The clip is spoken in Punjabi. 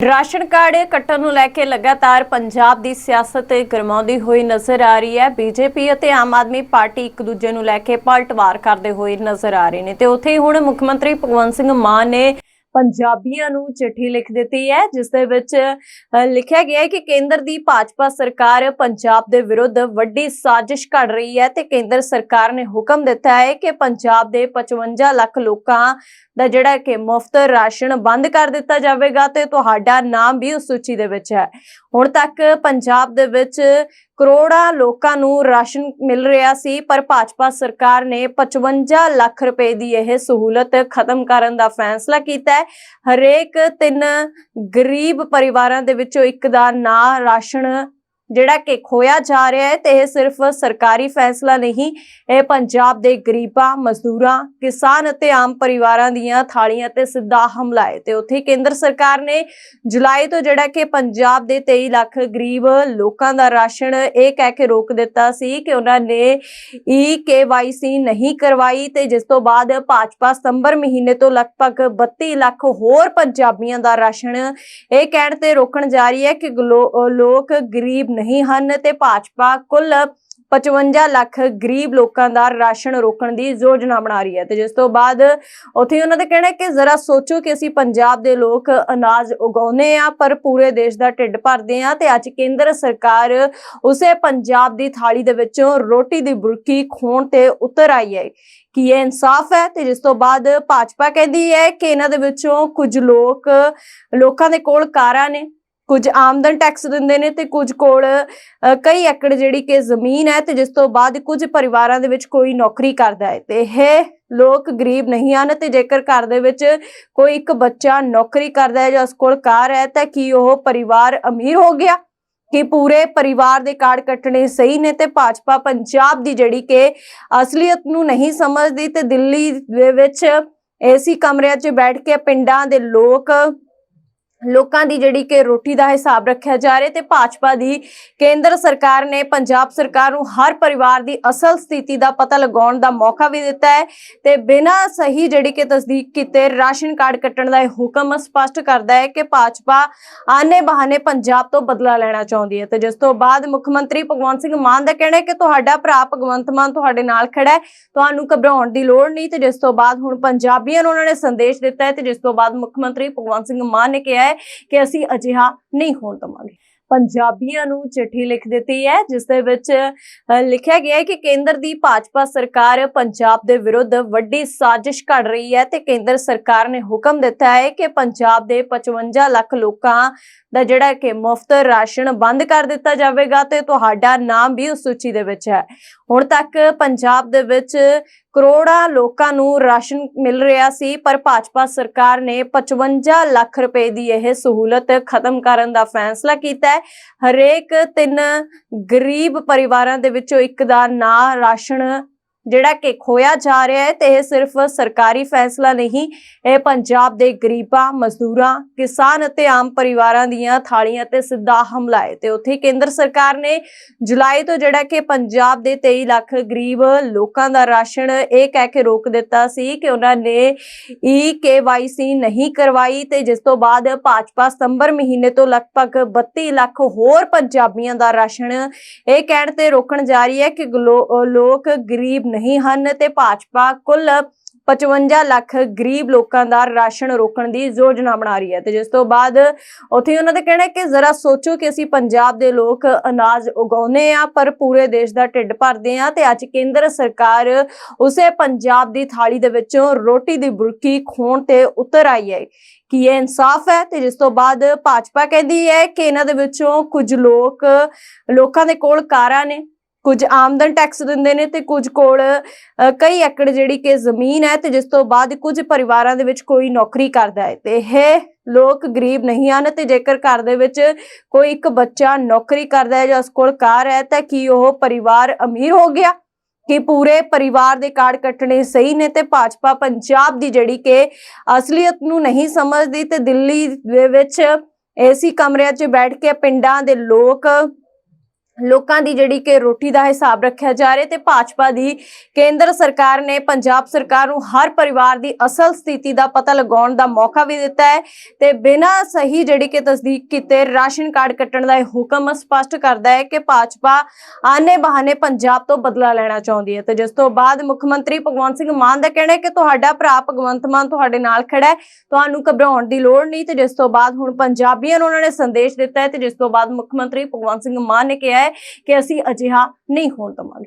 ਰਾਸ਼ਨ ਕਾਰਡ ਕੱਟਣ ਨੂੰ ਲੈ ਕੇ ਲਗਾਤਾਰ ਪੰਜਾਬ ਦੀ ਸਿਆਸਤ ਗਰਮਾਉਂਦੀ ਹੋਈ ਨਜ਼ਰ ਆ ਰਹੀ ਹੈ। ਬੀਜੇਪੀ ਅਤੇ ਆਮ ਆਦਮੀ ਪਾਰਟੀ ਇੱਕ ਦੂਜੇ ਨੂੰ ਲੈ ਕੇ ਪਲਟਵਾਰ ਕਰਦੇ ਹੋਏ ਨਜ਼ਰ ਆ ਰਹੇ ਨੇ। ਤੇ ਉੱਥੇ ਹੀ ਹੁਣ ਮੁੱਖ ਮੰਤਰੀ ਭਗਵੰਤ ਸਿੰਘ ਮਾਨ ਨੇ ਪੰਜਾਬੀਆਂ ਨੂੰ ਚਿੱਠੀ ਲਿਖ ਦਿੱਤੀ ਹੈ, ਜਿਸ ਦੇ ਵਿੱਚ ਲਿਖਿਆ ਗਿਆ ਹੈ ਕਿ ਕੇਂਦਰ ਦੀ ਭਾਜਪਾ ਸਰਕਾਰ ਪੰਜਾਬ ਦੇ ਵਿਰੁੱਧ ਵੱਡੀ ਸਾਜ਼ਿਸ਼ ਘੜ ਰਹੀ ਹੈ ਤੇ ਕੇਂਦਰ ਸਰਕਾਰ ਨੇ ਹੁਕਮ ਦਿੱਤਾ ਹੈ ਕਿ ਪੰਜਾਬ ਦੇ 55 ਲੱਖ ਲੋਕਾਂ ਦਾ ਜਿਹੜਾ ਕਿ ਮੁਫਤ ਰਾਸ਼ਨ ਬੰਦ ਕਰ ਦਿੱਤਾ ਜਾਵੇਗਾ ਤੇ ਤੁਹਾਡਾ ਨਾਮ ਵੀ ਉਸ ਸੂਚੀ ਦੇ ਵਿੱਚ ਹੈ। ਹੁਣ ਤੱਕ ਪੰਜਾਬ ਦੇ ਵਿੱਚ ਕਰੋੜਾਂ ਲੋਕਾਂ ਨੂੰ ਰਾਸ਼ਨ ਮਿਲ ਰਿਹਾ ਸੀ, ਪਰ ਭਾਜਪਾ ਸਰਕਾਰ ਨੇ 55 ਲੱਖ ਰੁਪਏ ਦੀ ਇਹ ਸਹੂਲਤ ਖਤਮ ਕਰਨ ਦਾ ਫੈਸਲਾ ਕੀਤਾ ਹੈ। ਹਰੇਕ ਤਿੰਨ ਗਰੀਬ ਪਰਿਵਾਰਾਂ ਦੇ ਵਿੱਚੋਂ ਇੱਕ ਦਾ ਨਾਂ ਰਾਸ਼ਨ ਜਿਹੜਾ ਕਿ ਖੋਇਆ ਜਾ ਰਿਹਾ ਹੈ ਤੇ ਇਹ ਸਿਰਫ ਸਰਕਾਰੀ ਫੈਸਲਾ ਨਹੀਂ, ਇਹ ਪੰਜਾਬ ਦੇ ਗਰੀਬਾਂ, ਮਜ਼ਦੂਰਾਂ, ਕਿਸਾਨ ਅਤੇ ਆਮ ਪਰਿਵਾਰਾਂ ਦੀਆਂ ਥਾਲੀਆਂ ਤੇ ਸਿੱਧਾ ਹਮਲਾ ਹੈ ਤੇ ਉੱਥੇ ਕੇਂਦਰ ਸਰਕਾਰ ਨੇ ਜੁਲਾਈ ਤੋਂ ਜਿਹੜਾ ਕਿ ਪੰਜਾਬ ਦੇ 23 ਲੱਖ ਗਰੀਬ ਲੋਕਾਂ ਦਾ ਰਾਸ਼ਨ ਇਹ ਕਹਿ ਕੇ ਰੋਕ ਦਿੱਤਾ ਸੀ ਕਿ ਉਹਨਾਂ ਨੇ ਈ ਕੇਵਾਈਸੀ ਨਹੀਂ ਕਰਵਾਈ ਤੇ ਜਿਸ ਤੋਂ ਬਾਅਦ ਭਾਜਪਾ ਸਤੰਬਰ ਮਹੀਨੇ ਤੋਂ ਲਗਭਗ 32 ਲੱਖ ਹੋਰ ਪੰਜਾਬੀਆਂ ਦਾ ਰਾਸ਼ਨ ਇਹ ਕਹਿਣ ਤੇ ਰੋਕਣ ਜਾ ਰਹੀ ਹੈ ਕਿ ਗਲੋ- ਲੋਕ ਗਰੀਬ ਨਹੀਂ ਹਨ ਤੇ ਭਾਜਪਾ ਕੁੱਲ 55 ਲੱਖ ਗਰੀਬ ਲੋਕਾਂ ਦਾ ਰਾਸ਼ਨ ਰੋਕਣ ਦੀ ਯੋਜਨਾ ਬਣਾ ਰਹੀ ਹੈ। ਤੇ ਜਿਸ ਤੋਂ ਬਾਅਦ ਉੱਥੇ ਉਹਨਾਂ ਦਾ ਕਹਿਣਾ ਕਿ ਜ਼ਰਾ ਸੋਚੋ ਕਿ ਅਸੀਂ ਪੰਜਾਬ ਦੇ ਲੋਕ ਅਨਾਜ ਉਗਾਉਂਦੇ ਆ ਪਰ ਪੂਰੇ ਦੇਸ਼ ਦਾ ਢਿੱਡ ਭਰਦੇ ਆ ਤੇ ਅੱਜ ਕੇਂਦਰ ਸਰਕਾਰ ਉਸੇ ਪੰਜਾਬ ਦੀ ਥਾਲੀ ਦੇ ਵਿੱਚੋਂ ਰੋਟੀ ਦੀ ਬੁਰਕੀ ਖੋਣ ਤੇ ਉਤਰ ਆਈ ਹੈ ਕਿ ਇਹ ਇਨਸਾਫ ਹੈ। ਤੇ ਜਿਸ ਤੋਂ ਬਾਅਦ ਭਾਜਪਾ ਕਹਿੰਦੀ ਹੈ ਕਿ ਇਹਨਾਂ ਦੇ ਵਿੱਚੋਂ ਕੁਝ ਲੋਕ ਲੋਕਾਂ ਦੇ ਕੋਲ ਕਾਰਾਂ ਨੇ ਕੁਝ ਆਮਦਨ ਟੈਕਸ ਦਿੰਦੇ ਨੇ ਤੇ ਕੁਝ ਕੋਲ ਕਈ ਏਕੜ ਜਿਹੜੀ ਕਿ ਜ਼ਮੀਨ ਹੈ ਤੇ ਜਿਸ ਤੋਂ ਬਾਅਦ ਕੁਝ ਪਰਿਵਾਰਾਂ ਦੇ ਵਿੱਚ ਕੋਈ ਨੌਕਰੀ ਕਰਦਾ ਹੈ ਤੇ ਇਹ ਲੋਕ ਗਰੀਬ ਨਹੀਂ ਹਨ ਤੇ ਜੇਕਰ ਘਰ ਦੇ ਵਿੱਚ ਕੋਈ ਇੱਕ ਬੱਚਾ ਨੌਕਰੀ ਕਰਦਾ ਹੈ ਜਾਂ ਉਸ ਕੋਲ ਕਾਰ ਹੈ ਤਾਂ ਕੀ ਉਹ ਪਰਿਵਾਰ ਅਮੀਰ ਹੋ ਗਿਆ? ਕਿ ਪੂਰੇ ਪਰਿਵਾਰ ਦੇ ਕਾਰਡ ਕੱਟਣੇ ਸਹੀ ਨੇ ਤੇ ਭਾਜਪਾ ਪੰਜਾਬ ਦੀ ਜਿਹੜੀ ਕਿ ਅਸਲੀਅਤ ਨੂੰ ਨਹੀਂ ਸਮਝਦੀ ਤੇ ਦਿੱਲੀ ਦੇ ਵਿੱਚ ਏਸੀ ਕਮਰਿਆਂ 'ਚ ਬੈਠ ਕੇ ਪਿੰਡਾਂ ਦੇ ਲੋਕ ਲੋਕਾਂ ਦੀ ਜਿਹੜੀ ਕਿ ਰੋਟੀ ਦਾ ਹਿਸਾਬ ਰੱਖਿਆ ਜਾ ਰਿਹਾ ਤੇ ਭਾਜਪਾ ਦੀ ਕੇਂਦਰ ਸਰਕਾਰ ਨੇ ਪੰਜਾਬ ਸਰਕਾਰ ਨੂੰ ਹਰ ਪਰਿਵਾਰ ਦੀ ਅਸਲ ਸਥਿਤੀ ਦਾ ਪਤਾ ਲਗਾਉਣ ਦਾ ਮੌਕਾ ਵੀ ਦਿੱਤਾ ਹੈ ਤੇ ਬਿਨਾਂ ਸਹੀ ਜਿਹੜੀ ਕਿ ਤਸਦੀਕ ਕੀਤੇ ਰਾਸ਼ਨ ਕਾਰਡ ਕੱਟਣ ਦਾ ਇਹ ਹੁਕਮ ਸਪਸ਼ਟ ਕਰਦਾ ਹੈ ਕਿ ਭਾਜਪਾ ਆਨੇ ਬਹਾਨੇ ਪੰਜਾਬ ਤੋਂ ਬਦਲਾ ਲੈਣਾ ਚਾਹੁੰਦੀ ਹੈ। ਤੇ ਜਿਸ ਤੋਂ ਬਾਅਦ ਮੁੱਖ ਮੰਤਰੀ ਭਗਵੰਤ ਸਿੰਘ ਮਾਨ ਦਾ ਕਹਿਣਾ ਹੈ ਕਿ ਤੁਹਾਡਾ ਭਰਾ ਭਗਵੰਤ ਮਾਨ ਤੁਹਾਡੇ ਨਾਲ ਖੜਾ ਹੈ, ਤੁਹਾਨੂੰ ਘਬਰਾਉਣ ਦੀ ਲੋੜ ਨਹੀਂ ਤੇ ਜਿਸ ਤੋਂ ਬਾਅਦ ਹੁਣ ਪੰਜਾਬੀਆਂ ਨੂੰ ਉਹਨਾਂ ਨੇ ਸੰਦੇਸ਼ ਦਿੱਤਾ ਹੈ ਤੇ ਜਿਸ ਤੋਂ ਬਾਅਦ ਮੁੱਖ ਮੰਤਰੀ ਭਗਵੰਤ ਸਿੰਘ ਮਾਨ ਨੇ ਕਿਹਾ ਹੈ ਕਿ ਅਸੀਂ ਅਜਿਹਾ ਨਹੀਂ ਹੋਣ ਦਵਾਂਗੇ। ਪੰਜਾਬੀਆਂ ਨੂੰ ਚਿੱਠੀ ਲਿਖ ਦਿੱਤੀ ਹੈ, ਜਿਸ ਦੇ ਵਿੱਚ ਲਿਖਿਆ ਗਿਆ ਹੈ ਕਿ ਕੇਂਦਰ ਦੀ ਭਾਜਪਾ ਸਰਕਾਰ ਪੰਜਾਬ ਦੇ ਵਿਰੁੱਧ ਵੱਡੀ ਸਾਜ਼ਿਸ਼ ਘੜ ਰਹੀ ਹੈ ਤੇ ਕੇਂਦਰ ਸਰਕਾਰ ਨੇ ਹੁਕਮ ਦਿੱਤਾ ਹੈ ਕਿ ਪੰਜਾਬ ਦੇ 55 ਲੱਖ ਲੋਕਾਂ ਦਾ ਜਿਹੜਾ ਕਿ ਮੁਫਤ ਰਾਸ਼ਨ ਬੰਦ ਕਰ ਦਿੱਤਾ ਜਾਵੇਗਾ ਤੇ ਤੁਹਾਡਾ ਨਾਮ ਵੀ ਉਸ ਸੂਚੀ ਦੇ ਵਿੱਚ ਹੈ। ਹੁਣ ਤੱਕ ਪੰਜਾਬ ਦੇ ਵਿੱਚ ਕਰੋੜਾਂ ਲੋਕਾਂ ਨੂੰ ਰਾਸ਼ਨ ਮਿਲ ਰਿਹਾ ਸੀ, ਪਰ ਭਾਜਪਾ ਸਰਕਾਰ ਨੇ 55 ਲੱਖ ਰੁਪਏ ਦੀ ਇਹ ਸਹੂਲਤ ਖਤਮ ਕਰਨ ਦਾ ਫੈਸਲਾ ਕੀਤਾ ਹੈ। ਹਰੇਕ ਤਿੰਨ ਗਰੀਬ ਪਰਿਵਾਰਾਂ ਦੇ ਵਿੱਚੋਂ ਇੱਕ ਦਾ ਨਾਂ ਰਾਸ਼ਨ ਜਿਹੜਾ ਕਿ ਖੋਇਆ ਜਾ ਰਿਹਾ ਹੈ ਤੇ ਇਹ ਸਿਰਫ ਸਰਕਾਰੀ ਫੈਸਲਾ ਨਹੀਂ, ਇਹ ਪੰਜਾਬ ਦੇ ਗਰੀਬਾਂ, ਮਜ਼ਦੂਰਾਂ, ਕਿਸਾਨ ਅਤੇ ਆਮ ਪਰਿਵਾਰਾਂ ਦੀਆਂ ਥਾਲੀਆਂ ਤੇ ਸਿੱਧਾ ਹਮਲਾ ਹੈ ਤੇ ਉੱਥੇ ਕੇਂਦਰ ਸਰਕਾਰ ਨੇ ਜੁਲਾਈ ਤੋਂ ਜਿਹੜਾ ਕਿ ਪੰਜਾਬ ਦੇ 23 ਲੱਖ ਗਰੀਬ ਲੋਕਾਂ ਦਾ ਰਾਸ਼ਨ ਇਹ ਕਹਿ ਕੇ ਰੋਕ ਦਿੱਤਾ ਸੀ ਕਿ ਉਹਨਾਂ ਨੇ ਈ ਕੇਵਾਈਸੀ ਨਹੀਂ ਕਰਵਾਈ ਤੇ ਜਿਸ ਤੋਂ ਬਾਅਦ ਭਾਜਪਾ ਸਤੰਬਰ ਮਹੀਨੇ ਤੋਂ ਲਗਭਗ 32 ਲੱਖ ਹੋਰ ਪੰਜਾਬੀਆਂ ਦਾ ਰਾਸ਼ਨ ਇਹ ਕਹਿਣ ਤੇ ਰੋਕਣ ਜਾ ਰਹੀ ਹੈ ਕਿ ਗਲੋ- ਲੋਕ ਗਰੀਬ ਨਹੀਂ ਹਨ ਤੇ ਭਾਜਪਾ ਕੁੱਲ 55 ਲੱਖ ਗਰੀਬ ਲੋਕਾਂ ਦਾ ਰਾਸ਼ਨ ਰੋਕਣ ਦੀ ਯੋਜਨਾ ਬਣਾ ਰਹੀ ਹੈ ਤੇ ਜਿਸ ਤੋਂ ਬਾਅਦ ਉੱਥੇ ਉਹਨਾਂ ਦਾ ਕਹਿਣਾ ਹੈ ਕਿ ਜ਼ਰਾ ਸੋਚੋ ਕਿ ਅਸੀਂ ਪੰਜਾਬ ਦੇ ਲੋਕ ਅਨਾਜ ਉਗਾਉਂਦੇ ਆ ਪਰ ਪੂਰੇ ਦੇਸ਼ ਦਾ ਢਿੱਡ ਭਰਦੇ ਆ ਤੇ ਅੱਜ ਕੇਂਦਰ ਸਰਕਾਰ ਉਸੇ ਪੰਜਾਬ ਦੀ ਥਾਲੀ ਦੇ ਵਿੱਚੋਂ ਰੋਟੀ ਦੀ ਬੁਰਕੀ ਖੋਣ ਤੇ ਉਤਰ ਆਈ ਹੈ ਕਿ ਇਹ ਇਨਸਾਫ ਹੈ ਤੇ ਜਿਸ ਤੋਂ ਬਾਅਦ ਭਾਜਪਾ ਕਹਿੰਦੀ ਹੈ ਕਿ ਇਹਨਾਂ ਦੇ ਵਿੱਚੋਂ ਕੁਝ ਲੋਕ, ਲੋਕਾਂ ਦੇ ਕੋਲ ਕਾਰਾਂ ਨੇ ਕੁਝ ਆਮਦਨ ਟੈਕਸ ਦਿੰਦੇ ਨੇ ਤੇ ਕੁਝ ਕੋਲ ਕਈ ਏਕੜ ਜਿਹੜੀ ਕਿ ਜ਼ਮੀਨ ਹੈ ਤੇ ਜਿਸ ਤੋਂ ਬਾਅਦ ਕੁਝ ਪਰਿਵਾਰਾਂ ਦੇ ਵਿੱਚ ਕੋਈ ਨੌਕਰੀ ਕਰਦਾ ਹੈ ਤੇ ਇਹ ਲੋਕ ਗਰੀਬ ਨਹੀਂ ਹਨ ਤੇ ਜੇਕਰ ਘਰ ਦੇ ਵਿੱਚ ਕੋਈ ਇੱਕ ਬੱਚਾ ਨੌਕਰੀ ਕਰਦਾ ਹੈ ਜਾਂ ਉਸ ਕੋਲ ਕਾਰ ਹੈ ਤਾਂ ਕੀ ਉਹ ਪਰਿਵਾਰ ਅਮੀਰ ਹੋ ਗਿਆ? ਕਿ ਪੂਰੇ ਪਰਿਵਾਰ ਦੇ ਕਾਰਡ ਕੱਟਣੇ ਸਹੀ ਨੇ ਤੇ ਭਾਜਪਾ ਪੰਜਾਬ ਦੀ ਜਿਹੜੀ ਕਿ ਅਸਲੀਅਤ ਨੂੰ ਨਹੀਂ ਸਮਝਦੀ ਤੇ ਦਿੱਲੀ ਦੇ ਵਿੱਚ ਏਸੀ ਕਮਰਿਆਂ 'ਚ ਬੈਠ ਕੇ ਪਿੰਡਾਂ ਦੇ ਲੋਕ ਲੋਕਾਂ ਦੀ ਜਿਹੜੀ ਕਿ ਰੋਟੀ ਦਾ ਹਿਸਾਬ ਰੱਖਿਆ ਜਾ ਰਿਹਾ ਤੇ ਭਾਜਪਾ ਦੀ ਕੇਂਦਰ ਸਰਕਾਰ ਨੇ ਪੰਜਾਬ ਸਰਕਾਰ ਨੂੰ ਹਰ ਪਰਿਵਾਰ ਦੀ ਅਸਲ ਸਥਿਤੀ ਦਾ ਪਤਾ ਲਗਾਉਣ ਦਾ ਮੌਕਾ ਵੀ ਦਿੱਤਾ ਹੈ ਤੇ ਬਿਨਾਂ ਸਹੀ ਜਿਹੜੀ ਕਿ ਤਸਦੀਕ ਕੀਤੇ ਰਾਸ਼ਨ ਕਾਰਡ ਕੱਟਣ ਦਾ ਇਹ ਹੁਕਮ ਸਪਸ਼ਟ ਕਰਦਾ ਹੈ ਕਿ ਭਾਜਪਾ ਆਨੇ ਬਹਾਨੇ ਪੰਜਾਬ ਤੋਂ ਬਦਲਾ ਲੈਣਾ ਚਾਹੁੰਦੀ ਹੈ। ਤੇ ਜਿਸ ਤੋਂ ਬਾਅਦ ਮੁੱਖ ਮੰਤਰੀ ਭਗਵੰਤ ਸਿੰਘ ਮਾਨ ਦਾ ਕਹਿਣਾ ਹੈ ਕਿ ਤੁਹਾਡਾ ਭਰਾ ਭਗਵੰਤ ਮਾਨ ਤੁਹਾਡੇ ਨਾਲ ਖੜਾ ਹੈ, ਤੁਹਾਨੂੰ ਘਬਰਾਉਣ ਦੀ ਲੋੜ ਨਹੀਂ ਤੇ ਜਿਸ ਤੋਂ ਬਾਅਦ ਹੁਣ ਪੰਜਾਬੀਆਂ ਨੂੰ ਉਹਨਾਂ ਨੇ ਸੰਦੇਸ਼ ਦਿੱਤਾ ਹੈ ਤੇ ਜਿਸ ਤੋਂ ਬਾਅਦ ਮੁੱਖ ਮੰਤਰੀ ਭਗਵੰਤ ਸਿੰਘ ਮਾਨ ਨੇ ਕਿਹਾ ਹੈ ਕਿ ਅਸੀਂ ਅਜਿਹਾ ਨਹੀਂ ਹੋਣ ਦੇਵਾਂਗੇ।